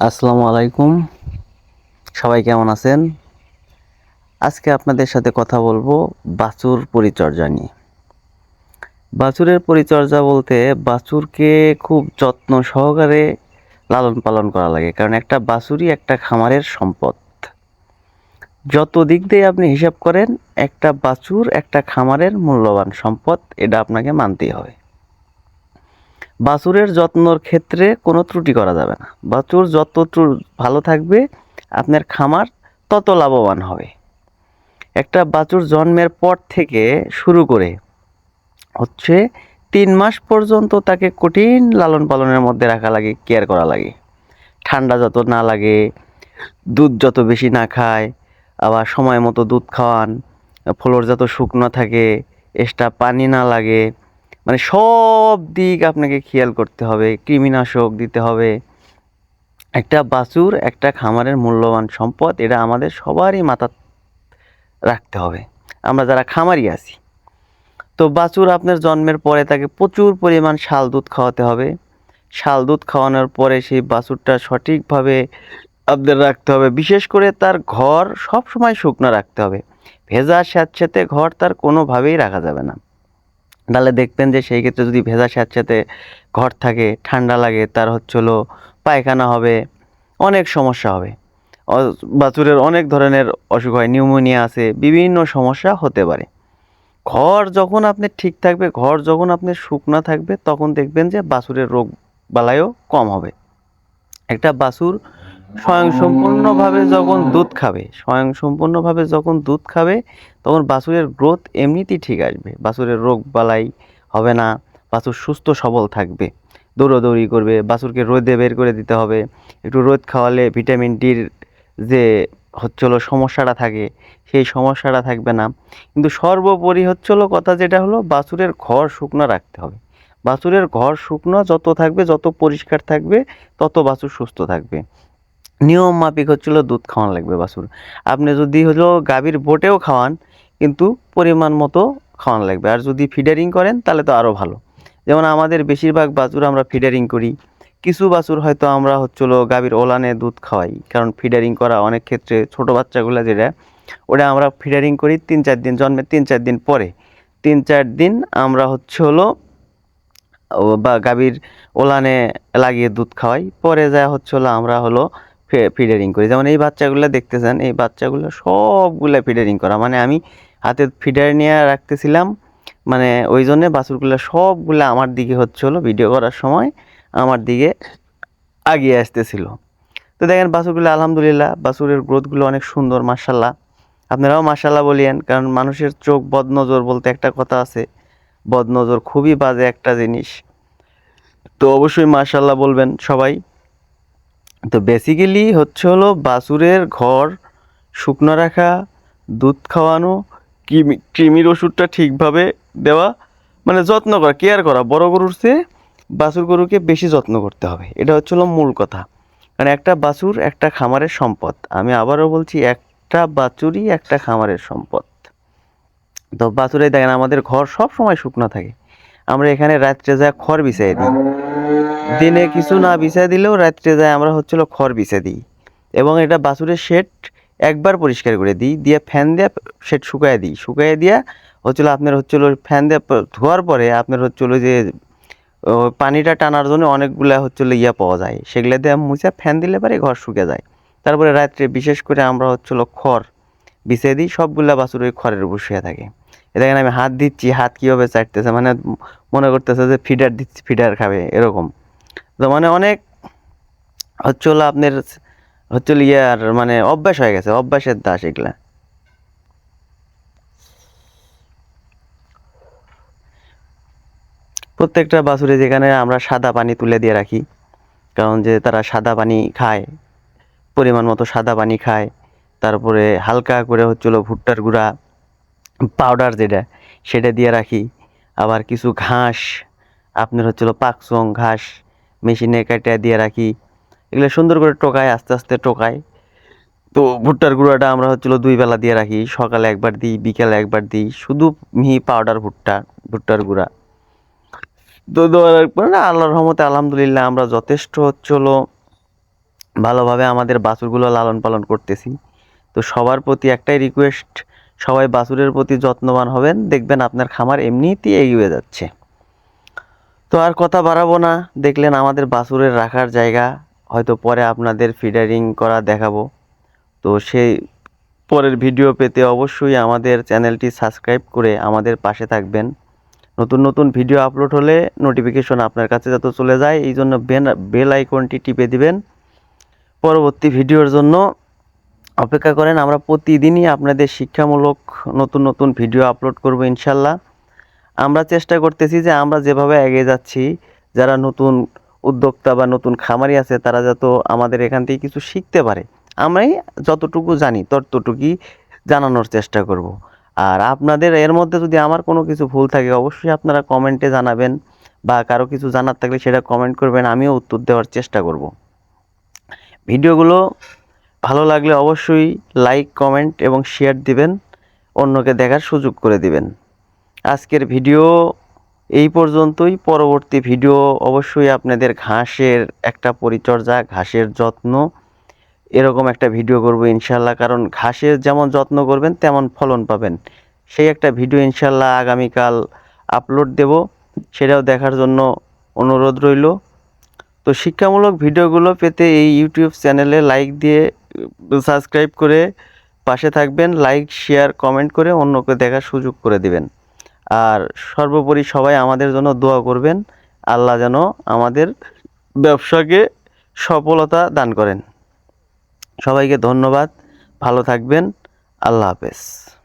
আসসালামু আলাইকুম। সবাই কেমন আছেন? আজকে আপনাদের সাথে কথা বলব বাছুর পরিচর্যা নিয়ে। বাছুরের পরিচর্যা বলতে বাছুরকে খুব যত্ন সহকারে লালন পালন করা লাগে, কারণ একটা বাছুরই একটা খামারের সম্পদ। যত দিক দিয়ে আপনি হিসাব করেন, একটা বাছুর একটা খামারের মূল্যবান সম্পদ, এটা আপনাকে মানতেই হবে। বাছুরের যত্নর ক্ষেত্রে কোনো ত্রুটি করা যাবে না। বাছুর যত ভালো থাকবে, আপনার খামার তত লাভবান হবে। একটা বাছুর জন্মের পর থেকে শুরু করে হচ্ছে তিন মাস পর্যন্ত তাকে কঠিন লালন পালনের মধ্যে রাখা লাগে, কেয়ার করা লাগে। ঠান্ডা যত না লাগে, দুধ যত বেশি না খায়, আবার সময় মতো দুধ খাওয়ান, ফ্লোর যত শুকনো থাকে, এক্সট্রা পানি না লাগে মানে সব দিক আপনাকে খেয়াল করতে হবে, কৃমিনাশক দিতে হবে। একটা বাছুর, একটা খামারের মূল্যবান সম্পদ, এটা আমাদের সবারই মাথা রাখতে হবে। আমরা যারা খামারি আছি, তো বাছুর আপনার জন্মের পরে তাকে প্রচুর পরিমাণ শাল দুধ খাওয়াতে হবে। শাল দুধ খাওয়ানোর পরে সেই বাছুরটা সঠিকভাবে আপনাদের রাখতে হবে। বিশেষ করে তার ঘর সব সময় শুকনো রাখতে হবে। ভেজা স্যাঁতস্যাঁতে ঘর তার কোনোভাবেই রাখা যাবে না। তাহলে দেখবেন যে সেই ক্ষেত্রে যদি ভেজা স্যাঁতস্যাঁতে ঘর থাকে, ঠান্ডা লাগে, তার হচ্ছে হলো পায়খানা হবে, অনেক সমস্যা হবে। বাছুরের অনেক ধরনের অসুখ হয়, নিউমোনিয়া আছে, বিভিন্ন সমস্যা হতে পারে। ঘর যখন আপনি ঠিক থাকবে, ঘর যখন আপনি শুকনা থাকবে, তখন দেখবেন যে বাছুরের রোগ বালাইও কম হবে। একটা বাছুর স্বয়ংসম্পূর্ণভাবে যখন দুধ খাবে, স্বয়ংসম্পূর্ণভাবে যখন দুধ খাবে, তখন বাছুরের গ্রোথ এমনিতেই ঠিক আসবে। বাছুরের রোগ বালাই হবে না, বাছুর সুস্থ সবল থাকবে। দৌড়াদৌড়ি করবে, বাছুরকে রোদে বের করে দিতে হবে। একটু রোদ খাওয়ালে ভিটামিন ডির যে হচ্ছিল সমস্যাটা থাকে, সেই সমস্যাটা থাকবে না। কিন্তু সর্বোপরি হচ্ছিল কথা যেটা হলো, বাছুরের ঘর শুকনো রাখতে হবে। বাছুরের ঘর শুকনো যত থাকবে, যত পরিষ্কার থাকবে, তত বাছুর সুস্থ থাকবে। নিয়ম মাফিক হচ্ছিল দুধ খাওয়ান লাগবে বাছুর। আপনি যদি হলো গাভীর বোটেও খাওয়ান, কিন্তু পরিমাণ মতো খাওয়ান লাগবে। আর যদি ফিডারিং করেন, তাহলে তো আরও ভালো। যেমন আমাদের বেশিরভাগ বাছুর আমরা ফিডারিং করি। কিছু বাছুর হয়তো আমরা হচ্ছিল গাভীর ওলানে দুধ খাওয়াই, কারণ ফিডারিং করা অনেক ক্ষেত্রে ছোট বাচ্চাগুলো যেটা, ওটা আমরা ফিডারিং করি তিন চার দিন জন্মের তিন চার দিন পরে। তিন চার দিন আমরা হচ্ছে হলো বা গাভীর ওলানে লাগিয়ে দুধ খাওয়াই। পরে যা হচ্ছে হলো আমরা হলো ফিডারিং করি। যেমন এই বাচ্চাগুলো দেখতেছেন, এই বাচ্চাগুলো সবগুলা ফিডারিং করা। মানে আমি হাতে ফিডার নিয়ে রাখতেছিলাম মানে ওই জন্যে বাছুরগুলো সবগুলো আমার দিকে হচ্ছে হলো ভিডিও করার সময়, আমার দিকে আগিয়ে আসতেছিল। তো দেখেন বাছুরগুলো আলহামদুলিল্লাহ, বাছুরের গ্রোথগুলো অনেক সুন্দর মার্শাল্লাহ আপনারাও মার্শাল্লাহ বলিয়েন, কারণ মানুষের চোখ বদনজর বলতে একটা কথা আছে, বদনজর খুবই বাজে একটা জিনিস। তো অবশ্যই মার্শাল্লাহ বলবেন সবাই। তো বেসিক্যালি হচ্ছে হলো বাছুরের ঘর, শুকনো রাখা, দুধ খাওয়ানো, কৃমি, কৃমির ওষুধটা ঠিকভাবে দেওয়া মানে যত্ন করা কেয়ার করা। বড় গরুর চেয়ে বাছুর গরুকে বেশি যত্ন করতে হবে। এটা হচ্ছে হলো মূল কথা। কারণ একটা বাছুর একটা খামারের সম্পদ। আমি আবারও বলছি, একটা বাছুরই একটা খামারের সম্পদ। তো বাছুরে দেখেন, আমাদের ঘর সব সময় শুকনো থাকে। আমরা এখানে রাত্রে যা খড় বিছাই দিই। দিনে কিছু না বিছাই দিলেও রাত্রে যায়, আমরা হচ্ছিল খড় বিছে দিই। এবং এটা বাছুরের শেড একবার পরিষ্কার করে দিই, দিয়ে ফ্যান দিয়ে শেড শুকায় দিই। শুকায় দিয়া হচ্ছিল আপনার হচ্ছিল ফ্যান দিয়ে ধোয়ার পরে আপনার হচ্ছিল যে পানিটা টানার জন্য অনেকগুলা হচ্ছিল ইয়া পাওয়া যায়। সেগুলা দিয়ে মুছে ফ্যান দিলে পরে ঘর শুকে যায়। তারপরে রাত্রে বিশেষ করে আমরা হচ্ছিল খড় বিছিয়ে দিই, সবগুলা বাছুর ওই খড়ের উপর শুয়ে থাকে। দেখেন আমি হাত দিচ্ছি, হাত কীভাবে চাটতেছে মানে মনে করতেছে যে ফিডার দিচ্ছি, ফিডার খাবে, এরকম। তো মানে অনেক হচ্ছে হলো আপনার হচ্ছে ইয়ার মানে অভ্যাস হয়ে গেছে, অভ্যাসের দাস এগুলা। প্রত্যেকটা বাছুরে যেখানে আমরা সাদা পানি তুলে দিয়ে রাখি, কারণ যে তারা সাদা পানি খায়, পরিমাণ মতো সাদা পানি খায়, তারপরে হালকা করে হচ্ছিল ভুট্টার গুঁড়া পাউডার যেটা, সেটা দিয়ে রাখি। আবার কিছু ঘাস, আপনার হচ্ছিল পাকসং ঘাস মেশিনে কেটে দিয়ে রাখি। এগুলো সুন্দর করে টোকায়, আস্তে আস্তে টোকায়। তো ভুট্টার গুঁড়াটা আমরা হচ্ছিল দুই বেলা দিয়ে রাখি। সকালে একবার দিই, বিকেলে একবার দিই। শুধু মিহি পাউডার ভুট্টা, ভুট্টার গুঁড়া। তো দেওয়ার পরে না, আল্লাহর রহমতে আলহামদুলিল্লাহ আমরা যথেষ্ট হচ্ছে হলো ভালোভাবে আমাদের বাছুরগুলো লালন পালন করতেছি। তো সবার প্রতি একটাই রিকোয়েস্ট সবাই বাছুরের প্রতি যত্নবান হবেন। দেখবেন আপনার খামার এমনিতেই এগিয়ে যাচ্ছে। তো আর কথা বাড়াবো না। দেখলেন আমাদের বাছুরের রাখার জায়গা, হয়তো পরে আপনাদের ফিডারিং করা দেখাবো। তো সেই পরের ভিডিও পেতে অবশ্যই আমাদের চ্যানেলটি সাবস্ক্রাইব করে আমাদের পাশে থাকবেন। নতুন নতুন ভিডিও আপলোড হলে নোটিফিকেশন আপনার কাছে যত চলে যায়, এই জন্য বেল আইকনটি টিপে দিবেন। পরবর্তী ভিডিওর জন্য অপেক্ষা করেন, আমরা প্রতিদিনই আপনাদের শিক্ষামূলক নতুন নতুন ভিডিও আপলোড করব ইনশাল্লাহ। আমরা চেষ্টা করতেছি যে আমরা যেভাবে এগিয়ে যাচ্ছি, যারা নতুন উদ্যোক্তা বা নতুন খামারি আছে, তারা যত আমাদের এখান থেকে কিছু শিখতে পারে। আমরাই যতটুকু জানি, ততটুকুই জানানোর চেষ্টা করব। আর আপনাদের এর মধ্যে যদি আমার কোনো কিছু ভুল থাকে, অবশ্যই আপনারা কমেন্টে জানাবেন বা কারও কিছু জানার থাকলে সেটা কমেন্ট করবেন, আমিও উত্তর দেওয়ার চেষ্টা করব। ভিডিওগুলো ভালো লাগলে অবশ্যই লাইক, কমেন্ট এবং শেয়ার দিবেন, অন্যকে দেখার সুযোগ করে দিবেন। আজকের ভিডিও এই পর্যন্তই। পরবর্তী ভিডিও অবশ্যই আপনাদের ঘাসের একটা পরিচর্যা, ঘাসের যত্ন। এরকম একটা ভিডিও করব ইনশাল্লাহ কারণ ঘাসের যেমন যত্ন করবেন, তেমন ফলন পাবেন। সেই একটা ভিডিও ইনশাল্লাহ আগামীকাল আপলোড দেব। সেটাও দেখার জন্য অনুরোধ রইল। তো শিক্ষামূলক ভিডিওগুলো পেতে এই ইউটিউব চ্যানেলে লাইক দিয়ে সাবস্ক্রাইব করে পাশে থাকবেন। লাইক, শেয়ার, কমেন্ট করে অন্যকে দেখার সুযোগ করে দিবেন। আর সর্বোপরি সবাই আমাদের জন্য দোয়া করবেন। আল্লাহ যেন আমাদের ব্যবসাকে সফলতা দান করেন। সবাইকে ধন্যবাদ। ভালো থাকবেন। আল্লাহ হাফেজ।